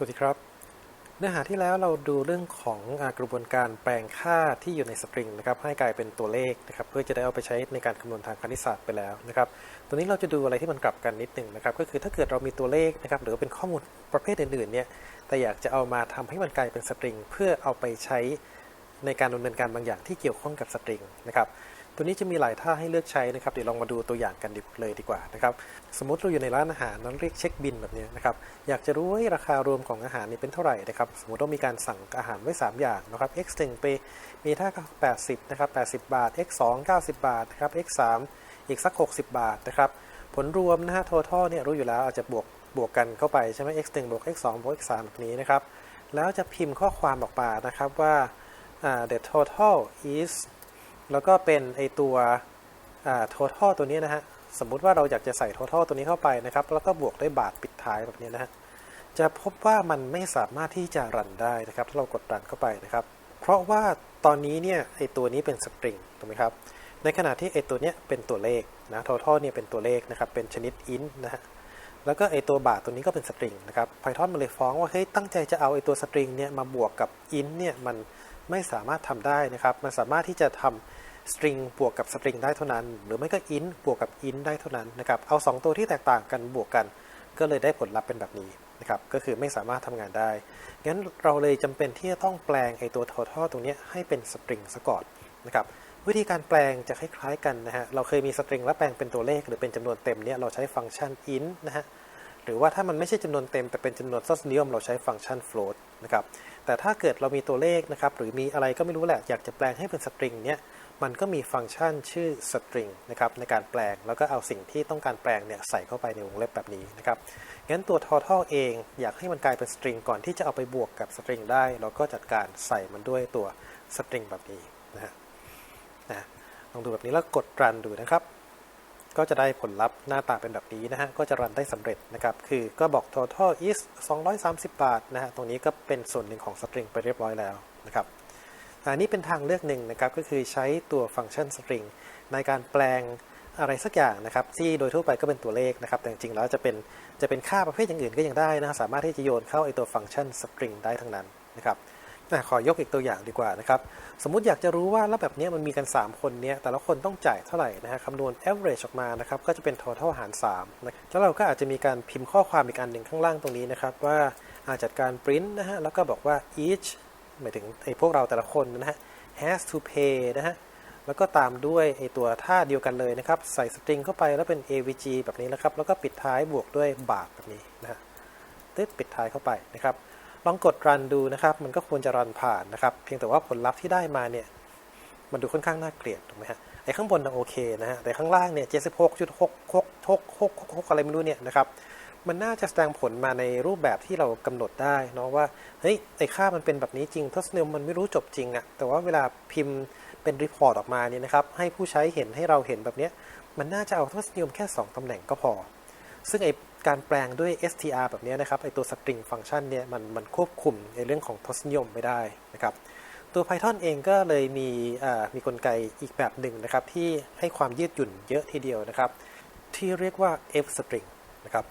สวัสดีครับ เนื้อหาที่แล้วเราดูเรื่องของอกระบวนการแปลงค่าที่อยู่ในสตริงนะครับให้กลายเป็นตัวเลขนะครับเพื่อจะได้เอาไปใช้ในการคำนวณทางคณิตศาสตร์ไปแล้วนะครับตัวนี้เราจะดูอะไรที่มันกลับกันนิดหนึ่งนะครับก็คือถ้าเกิดเรามีตัวเลขนะครับหรือว่าเป็นข้อมูลประเภทอื่นๆเนี่ยแต่อยากจะเอามาทำให้มันกลายเป็นสตริง เพื่อเอาไปใช้ในการดำเนินการบางอย่างที่เกี่ยวข้องกับสตริงนะครับ ตัวนี้จะมีหลายท่าให้เลือกใช้นะครับ เดี๋ยวลองมาดูตัวอย่างกันดิเลยดีกว่านะครับ สมมติเราอยู่ในร้านอาหารนั้นเรียกเช็คบินแบบนี้นะครับ อยากจะรู้ว่าราคารวมของอาหารนี้เป็นเท่าไหร่นะครับ สมมติว่ามีการสั่งอาหารไว้ 3 อย่างนะครับ x 1ไปมีท่า 80 นะครับ 80 บาท x 2 90 บาทนะครับ x 3อีกสัก 60 บาทนะครับ ผลรวมนะฮะ total เนี่ยรู้อยู่แล้วอาจจะบวกบวกกันเข้าไปใช่ไหม x 1บวก x 2บวก x 3แบบนี้นะครับ แล้วจะพิมพ์ข้อความออกมานะครับว่า the total is แล้วก็เป็นไอตัว total ตัวนี้นะฮะ สมมุติว่าเราอยากจะใส่ total ตัวนี้เข้าไปนะครับ แล้วก็บวกด้วยบาทปิดท้ายแบบนี้นะฮะ จะพบว่ามันไม่สามารถที่จะรันได้นะครับ ถ้าเรากดรันเข้าไปนะครับ เพราะว่าตอนนี้เนี่ยไอตัวนี้เป็น string ถูกไหมครับ ในขณะที่ไอตัวเนี้ยเป็นตัวเลขนะ total เนี่ยเป็นตัวเลขนะครับ เป็นชนิด int นะฮะแล้วก็ไอตัวบาทตัวนี้ก็เป็นสตริงนะครับ Python มันเลยฟ้องว่าเฮ้ยตั้งใจจะเอาไอตัวสตริงเนี่ยมาบวกกับ int เนี่ยมัน ไม่สามารถทำได้นะครับ มันสามารถที่จะทำ string บวกกับ string ได้เท่านั้น หรือไม่ก็ int บวกกับ int ได้เท่านั้นนะครับ เอา 2 ตัวที่แตกต่างกันบวกกัน ก็เลยได้ผลลัพธ์เป็นแบบนี้นะครับ ก็คือไม่สามารถทำงานได้ งั้นเราเลยจำเป็นที่จะต้องแปลงไอตัว total ตรงนี้ให้เป็น string ซะก่อนนะครับ วิธีการแปลงจะคล้ายๆกันนะฮะ เราเคยมี string แล้วแปลงเป็นตัวเลขหรือเป็นจำนวนเต็มเนี่ยเราใช้ฟังก์ชัน int นะฮะ หรือว่าถ้ามันไม่ใช่จำนวนเต็มแต่เป็นจำนวนทศนิยมเราใช้ฟังก์ชัน float นะครับแต่ถ้าเกิดเรามีตัวเลขนะครับหรือมีอะไรก็ไม่รู้แหละอยากจะแปลงให้เป็นสตริงเนี่ยมันก็มีฟังก์ชันชื่อ string นะครับในการแปลงแล้วก็เอาสิ่งที่ต้องการแปลงเนี่ยใส่เข้าไปในวงเล็บแบบนี้นะครับงั้นตัว total เองอยากให้มันกลายเป็นสตริงก่อนที่จะเอาไปบวกกับสตริงได้ เราก็จัดการใส่มันด้วยตัวสตริงแบบนี้นะฮะนะลองดูแบบนี้แล้วกด run ดูนะครับ ก็จะได้ผลลัพธ์หน้าตาเป็นแบบนี้นะฮะ ก็จะรันได้สำเร็จนะครับ คือก็บอก total is 230 บาทนะฮะ ตรงนี้ก็เป็นส่วนหนึ่งของ string ไปเรียบร้อยแล้วนะครับอันนี้เป็นทางเลือกหนึ่งนะครับ ก็คือใช้ตัวฟังก์ชัน string ในการแปลงอะไรสักอย่างนะครับ ที่โดยทั่วไปก็เป็นตัวเลขนะครับ แต่จริงๆแล้วจะเป็นจะเป็นค่าประเภทอย่างอื่นก็ยังได้นะ สามารถที่จะโยนเข้าไอตัวฟังก์ชัน string ได้ทั้งนั้นนะครับ ขอยกอีกตัวอย่างดีกว่านะครับ สมมุติอยากจะรู้ว่าแล้วแบบนี้มันมีกัน 3 คนเนี้ยแต่ละคนต้องจ่ายเท่าไหร่นะฮะคำนวณ average ออกมานะครับ ก็จะเป็น total หาร3นะแล้วเราก็อาจจะมีการพิมพ์ข้อความอีกอันหนึ่งข้างล่างตรงนี้นะครับ ว่าอาจัดการ print นะฮะแล้วก็บอกว่า each หมายถึงไอ้พวกเราแต่ละคนนะฮะ has to pay นะฮะแล้วก็ตามด้วยไอ้ตัวท่าเดียวกันเลยนะครับ ใส่สตริงเข้าไปแล้วเป็น avg แบบนี้นะครับ แล้วก็ปิดท้ายบวกด้วยบาทแบบนี้นะฮะตึ๊ดปิดท้ายเข้าไปนะครับ ลองกดรันดูนะครับ มันก็ควรจะรันผ่านนะครับ เพียงแต่ว่าผลลัพธ์ที่ได้มาเนี่ย มันดูค่อนข้างน่าเกลียดถูกไหมฮะ ไอ้ข้างบนน่ะโอเคนะฮะ แต่ข้างล่างเนี่ย76.666อะไรไม่รู้เนี่ยนะครับ มันน่าจะแสดงผลมาในรูปแบบที่เรากำหนดได้เนาะว่า เฮ้ย ไอ้ค่ามันเป็นแบบนี้จริงทศนิยมมันไม่รู้จบจริงอะแต่ว่าเวลาพิมพ์เป็นรีพอร์ตออกมาเนี่ยนะครับ ให้ผู้ใช้เห็นให้เราเห็นแบบเนี้ย มันน่าจะเอาทศนิยมแค่ 2ตำแหน่งก็พอ ซึ่งไอ การแปลงด้วย str แบบนี้นะครับไอตัว string function เนี่ยมันมันควบคุมในเรื่องของทศนิยมไม่ได้นะครับตัว Python เองก็เลยมีมีกลไกอีกแบบหนึ่งนะครับที่ให้ความยืดหยุ่นเยอะทีเดียวนะครับ ที่เรียกว่า f string นะครับ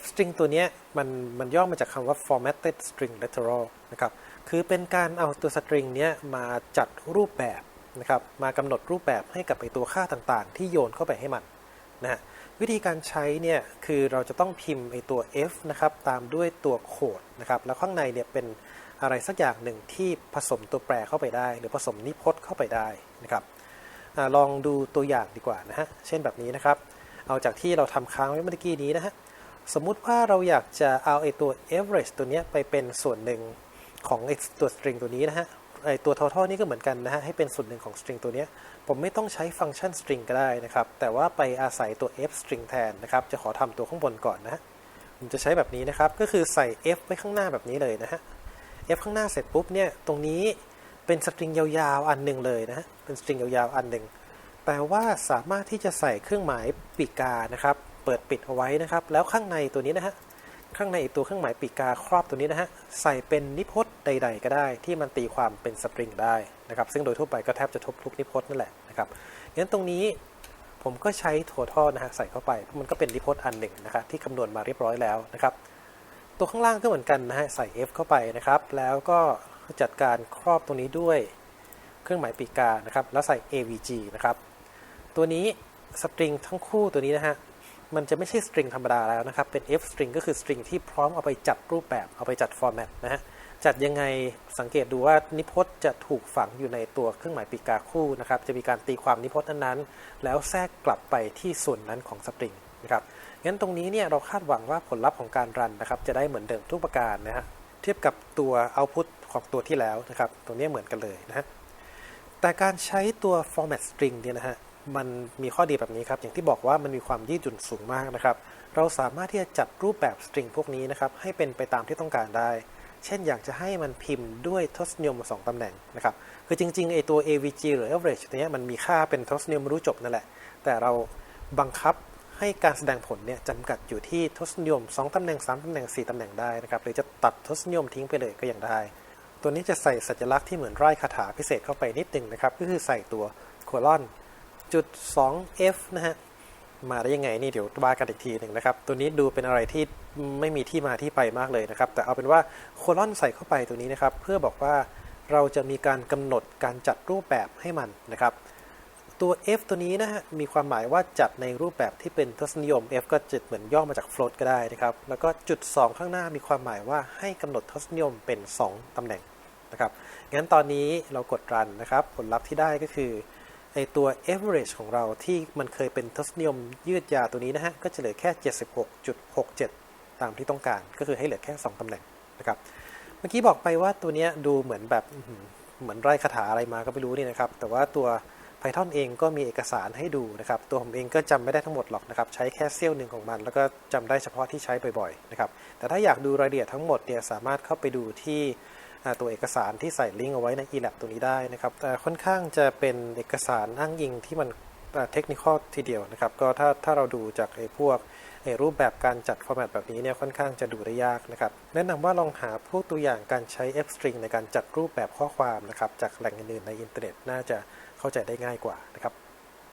f string ตัวนี้มันมันย่อมาจากคำว่า formatted string literal นะครับคือเป็นการเอาตัว string เนี้ยมาจัดรูปแบบนะครับมากำหนดรูปแบบให้กับไอตัวค่าต่างๆ ที่โยนเข้าไปให้มัน นะวิธีการใช้เนี่ยคือเราจะต้องพิมพ์ไอตัว f นะครับตามด้วยตัวโคดนะครับแล้วข้างในเนี่ยเป็นอะไรสักอย่างหนึ่งที่ผสมตัวแปรเข้าไปได้ หรือผสมนิพจน์เข้าไปได้นะครับอลองดูตัวอย่างดีกว่านะฮะเช่นแบบนี้นะครับ เอาจากที่เราทำค้างไว้เมื่อกี้นี้นะฮะสมมุติว่าเราอยากจะเอาไอตัว average ตัวนี้ไปเป็นส่วนหนึ่งของไอตัว string ตัวนี้นะฮะ ตัว total นี่ก็เหมือนกันนะฮะให้เป็นส่วนหนึ่งของ string ตัวนี้ ผมไม่ต้องใช้ฟังก์ชัน string ก็ได้นะครับ แต่ว่าไปอาศัยตัว f string แทนนะครับ จะขอทำตัวข้างบนก่อนนะผมจะใช้แบบนี้นะครับ ก็คือใส่ f ไว้ข้างหน้าแบบนี้เลยนะฮะ f ข้างหน้าเสร็จปุ๊บเนี่ยตรงนี้เป็นสตริงยาวๆ อันหนึ่งเลยนะฮะเป็นสตริงยาวๆ อันหนึ่งแต่ว่าสามารถที่จะใส่เครื่องหมายปีกานะครับ เปิดปิดเอาไว้นะครับ แล้วข้างในตัวนี้นะฮะ ข้างในตัวเครื่องหมายปีกาครอบตัวนี้นะฮะใส่เป็นนิพจน์ใด ๆ ก็ได้ ที่มันตีความเป็นสตริงได้นะครับซึ่งโดยทั่วไปก็แทบจะทบทุกนิพจน์นั่นแหละนะครับงั้นตรงนี้ผมก็ใช้ total นะฮะใส่เข้าไปเพราะมันก็เป็นนิพจน์อันหนึ่งนะครับที่คำนวณมาเรียบร้อยแล้วนะครับ ตัวข้างล่างก็เหมือนกันนะฮะใส่ F เข้าไปนะครับ แล้วก็จัดการครอบตรงนี้ด้วยเครื่องหมายปีกกานะครับแล้วใส่ avg นะครับตัวนี้สตริงทั้งคู่ตัวนี้นะฮะ มันจะไม่ใช่สตริงธรรมดาแล้วนะครับ เป็น f string ก็คือสตริงที่พร้อมเอาไปจัดรูปแบบ เอาไปจัดฟอร์แมตนะฮะ จัดยังไงสังเกตดูว่านิพจน์จะถูกฝังอยู่ในตัวเครื่องหมายปีกาคู่นะครับ จะมีการตีความนิพจน์นั้นๆ แล้วแทรกกลับไปที่ส่วนนั้นของสตริงนะครับ งั้นตรงนี้เนี่ยเราคาดหวังว่าผลลัพธ์ของการรันนะครับจะได้เหมือนเดิมทุกประการนะฮะ เทียบกับตัว output ของตัวที่แล้วนะครับ ตรงนี้เหมือนกันเลยนะฮะ แต่การใช้ตัว format string เนี่ยนะฮะ มันมีข้อดีแบบนี้ครับอย่างที่บอกว่ามันมีความยืดหยุ่นสูงมากนะครับ เราสามารถที่จะจัดรูปแบบ string พวกนี้นะครับให้เป็นไปตามที่ต้องการได้ เช่นอยากจะให้มันพิมพ์ด้วยทศนิยมสองตำแหน่งนะครับคือจริงๆไอตัว avg หรือ average ตัวนี้มันมีค่าเป็นทศนิยมรู้จบนั่นแหละ แต่เราบังคับให้การแสดงผลเนี่ยจำกัดอยู่ที่ทศนิยม 2ตำแหน่ง 3ตำแหน่ง 4ตำแหน่งได้นะครับหรือจะตัดทศนิยมทิ้งไปเลยก็ยังได้ ตัวนี้จะใส่สัญลักษณ์ที่เหมือนไร่คาถาพิเศษเข้าไปนิดหนึ่งนะครับก็คือใส่ตัวโคลอน จุด 2f นะฮะ มาได้ยังไงนี่เดี๋ยวว่ากันอีกทีหนึ่งนะครับ ตัวนี้ดูเป็นอะไรที่ไม่มีที่มาที่ไปมากเลยนะครับ แต่เอาเป็นว่าโคลอนใส่เข้าไปตัวนี้นะครับ เพื่อบอกว่าเราจะมีการกำหนดการจัดรูปแบบให้มันนะครับ ตัว f ตัวนี้นะฮะ มีความหมายว่าจัดในรูปแบบที่เป็นทศนิยม f ก็จะเหมือนย่อมาจาก float ก็ได้นะครับ แล้วก็จุด 2 ข้างหน้ามีความหมายว่าให้กำหนดทศนิยมเป็น 2ตำแหน่งนะครับ งั้นตอนนี้เรากดรันนะครับ ผลลัพธ์ที่ได้ก็คือ ไอตัว average ของเราที่มันเคยเป็นทศนิยมยืดยาวตัวนี้นะฮะ ก็จะเหลือแค่ 76.67 ตามที่ต้องการ ก็คือให้เหลือแค่ 2ตำแหน่งนะครับ เมื่อกี้บอกไปว่าตัวเนี้ยดูเหมือนแบบเหมือนไร่คาถาอะไรมาก็ไม่รู้นี่นะครับ แต่ว่าตัว Python เองก็มีเอกสารให้ดูนะครับ ตัวผมเองก็จำไม่ได้ทั้งหมดหรอกนะครับ ใช้แค่เสี้ยวหนึ่งของมัน แล้วก็จำได้เฉพาะที่ใช้บ่อยๆนะครับ แต่ถ้าอยากดูรายละเอียดทั้งหมดเนี่ยสามารถเข้าไปดูที่ ตัวเอกสารที่ใส่ลิงก์เอาไว้ใน eLab ตัวนี้ได้นะครับแต่ค่อนข้างจะเป็นเอกสารอ้างอิงที่มันเทคนิคทีเดียวนะครับ ก็ถ้าถ้าเราดูจากไอ้พวกไอ้รูปแบบการจัดฟอร์แมตแบบนี้เนี่ยค่อนข้างจะดูได้ยากนะครับ แนะนำว่าลองหาพวกตัวอย่างการใช้ f string ในการจัดรูปแบบข้อความนะครับจากแหล่งอื่นๆในอินเทอร์เน็ตน่าจะเข้าใจได้ง่ายกว่านะครับ